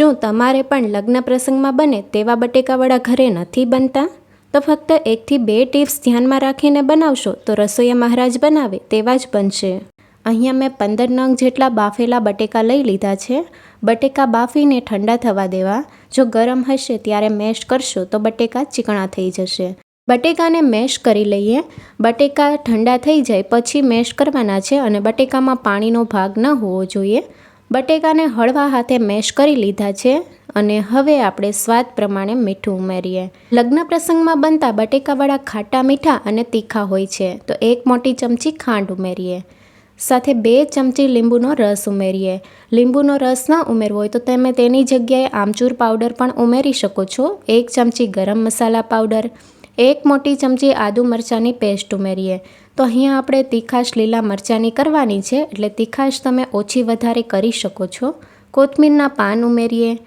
શું તમારે પણ લગ્ન પ્રસંગમાં બને તેવા બટેકાવડા ઘરે નથી બનતા? તો ફક્ત એકથી બે ટિપ્સ ધ્યાનમાં રાખીને બનાવશો તો રસોઈયા મહારાજ બનાવે તેવા જ બનશે. અહીંયા મેં પંદર નંગ જેટલા બાફેલા બટેકા લઈ લીધા છે. બટેકા બાફીને ઠંડા થવા દેવા. જો ગરમ હશે ત્યારે મેશ કરશો તો બટેકા ચીકણા થઈ જશે. બટેકાને મેશ કરી લઈએ. બટેકા ઠંડા થઈ જાય પછી મેશ કરવાના છે અને બટેકામાં પાણીનો ભાગ ન હોવો જોઈએ. બટેકાને હળવા હાથે મેશ કરી લીધા છે અને હવે આપણે સ્વાદ પ્રમાણે મીઠું ઉમેરીએ. લગ્ન પ્રસંગમાં બનતા બટેકાવાળા ખાટા મીઠા અને તીખા હોય છે, તો એક મોટી ચમચી ખાંડ ઉમેરીએ. સાથે બે ચમચી લીંબુનો રસ ઉમેરીએ. લીંબુનો રસ ન ઉમેરવો હોય તો તમે તેની જગ્યાએ આમચૂર પાવડર પણ ઉમેરી શકો છો. એક ચમચી ગરમ મસાલા પાવડર એક મોટી ચમચી આદુ મરચાંની પેસ્ટ ઉમેરીએ. તો અહીંયા આપણે તીખાશ લીલા મરચાંની કરવાની છે, એટલે તીખાશ તમે ઓછી વધારે કરી શકો છો. કોથમીરના પાન ઉમેરીએ.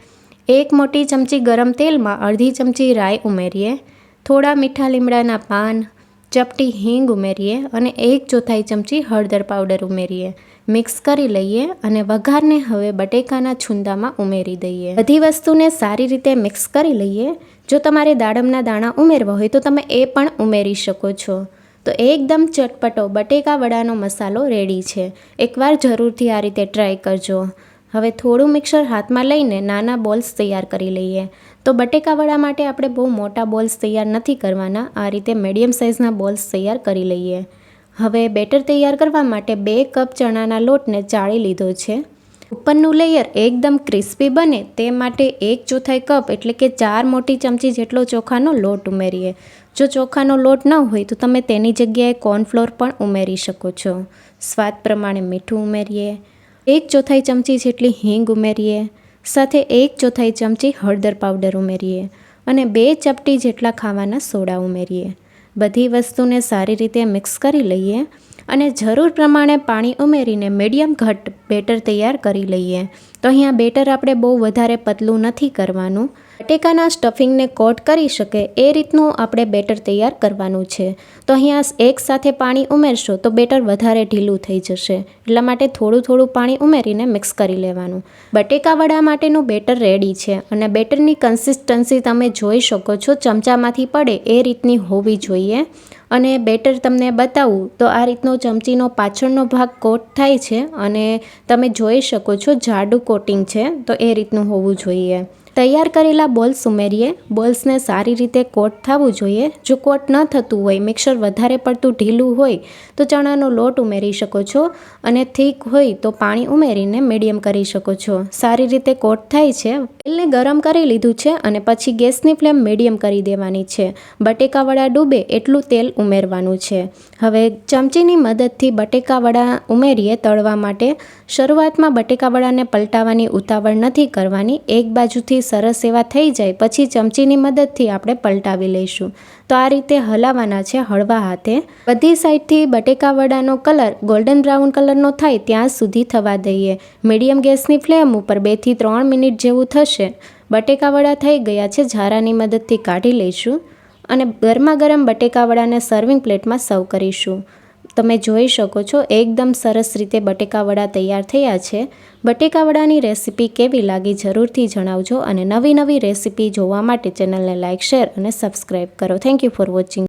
એક મોટી ચમચી ગરમ તેલમાં અડધી ચમચી રાઈ ઉમેરીએ. થોડા મીઠા લીમડાના પાન, ચપટી હિંગ ઉમેરીએ અને એક ચોથાઈ ચમચી હળદર પાવડર ઉમેરીએ. મિક્સ કરી લઈએ અને વઘારને હવે બટેકાના છુંદામાં ઉમેરી દઈએ. બધી વસ્તુને સારી રીતે મિક્સ કરી લઈએ. જો તમારે દાડમના દાણા ઉમેરવા હોય તો તમે એ પણ ઉમેરી શકો છો. તો એકદમ ચટપટો બટેકા વડાનો મસાલો રેડી છે. એકવાર જરૂરથી આ રીતે ટ્રાય કરજો. હવે થોડું મિક્સર હાથમાં લઈને નાના બોલ્સ તૈયાર કરી લઈએ. તો બટેકા વડા માટે આપણે બહુ મોટા બોલ્સ તૈયાર નથી કરવાના. આ રીતે મીડિયમ સાઇઝના બોલ્સ તૈયાર કરી લઈએ. હવે બેટર તૈયાર કરવા માટે બે કપ ચણાના લોટને ચાળી લીધો છે. ઉપરનું લેયર એકદમ ક્રિસ્પી બને તે માટે એક ચોથાઈ કપ એટલે કે ચાર મોટી ચમચી જેટલો ચોખાનો લોટ ઉમેરીએ. જો ચોખાનો લોટ ન હોય તો તમે તેની જગ્યાએ કોર્નફ્લોર પણ ઉમેરી શકો છો. સ્વાદ પ્રમાણે મીઠું ઉમેરીએ. એક ચોથાઈ ચમચી જેટલી હિંગ ઉમેરીએ. સાથે એક ચોથાઈ ચમચી હળદર પાવડર ઉમેરીએ. અને બે ચપટી જેટલા ખાવાના સોડા ઉમેરીએ. બધી વસ્તુને સારી રીતે મિક્સ કરી લઈએ અને જરૂર પ્રમાણે પાણી ઉમેરીને મીડિયમ ઘટ બેટર તૈયાર કરી લઈએ. તો અહીંયા બેટર આપણે બહુ વધારે પતલું નથી કરવાનું. બટેકાના સ્ટફિંગને કોટ કરી શકે એ રીતનું આપણે બેટર તૈયાર કરવાનું છે. તો અહીંયા એક સાથે પાણી ઉમેરશો તો બેટર વધારે ઢીલું થઈ જશે. એટલા માટે થોડું થોડું પાણી ઉમેરીને મિક્સ કરી લેવાનું. બટેકા વડા માટેનું બેટર રેડી છે અને બેટરની કન્સિસ્ટન્સી તમે જોઈ શકો છો ચમચામાંથી પડે એ રીતની હોવી જોઈએ. અને બેટર તમને બતાવું, તો આ રીતનો ચમચીનો પાછળનો ભાગ કોટ થાય છે અને તમે જોઈ શકો છો જાડું કોટિંગ છે, તો એ રીતનું હોવું જોઈએ. તૈયાર કરેલા બોલ્સ ઉમેરીએ. બોલ્સને સારી રીતે કોટ થવું જોઈએ. જો કોટ ન થતું હોય, મિક્સર વધારે પડતું ઢીલું હોય, તો ચણાનો લોટ ઉમેરી શકો છો અને થીક હોય, તો પાણી ઉમેરીને મીડિયમ કરી શકો છો. સારી રીતે કોટ થાય છે. તેલને ગરમ કરી લીધું છે અને પછી ગેસની ફ્લેમ મીડિયમ કરી દેવાની છે. બટેકાવડા ડૂબે એટલું તેલ ઉમેરવાનું છે. હવે ચમચીની મદદથી બટેકાવડા ઉમેરીએ તળવા માટે. શરૂઆતમાં બટેકાવડાને પલટાવવાની ઉતાવળ નથી કરવાની. એક બાજુથી સરસ એવા થઈ જાય, પછી ચમચીની મદદથી આપણે પલટાવી લઈશું. તો આ રીતે હલાવવાના છે હળવા હાથે. બધી સાઈડથી બટેકા વડાનો કલર ગોલ્ડન બ્રાઉન કલરનો થાય ત્યાં સુધી થવા દઈએ. મીડિયમ ગેસની ફ્લેમ ઉપર બેથી ત્રણ મિનિટ જેવું થશે. બટેકા વડા થઈ ગયા છે, ઝારાની મદદથી કાઢી લઈશું. અને ગરમા ગરમ બટેકા વડાને સર્વિંગ પ્લેટમાં સર્વ કરીશું. તમે જોઈ શકો છો, એકદમ સરસ રીતે બટેકાવડા તૈયાર થયા છે. બટેકાવડાની રેસિપી કેવી લાગી જરૂરથી જણાવજો અને નવી નવી રેસીપી જોવા માટે ચેનલને લાઇક શેર અને સબસ્ક્રાઈબ કરો. Thank you for watching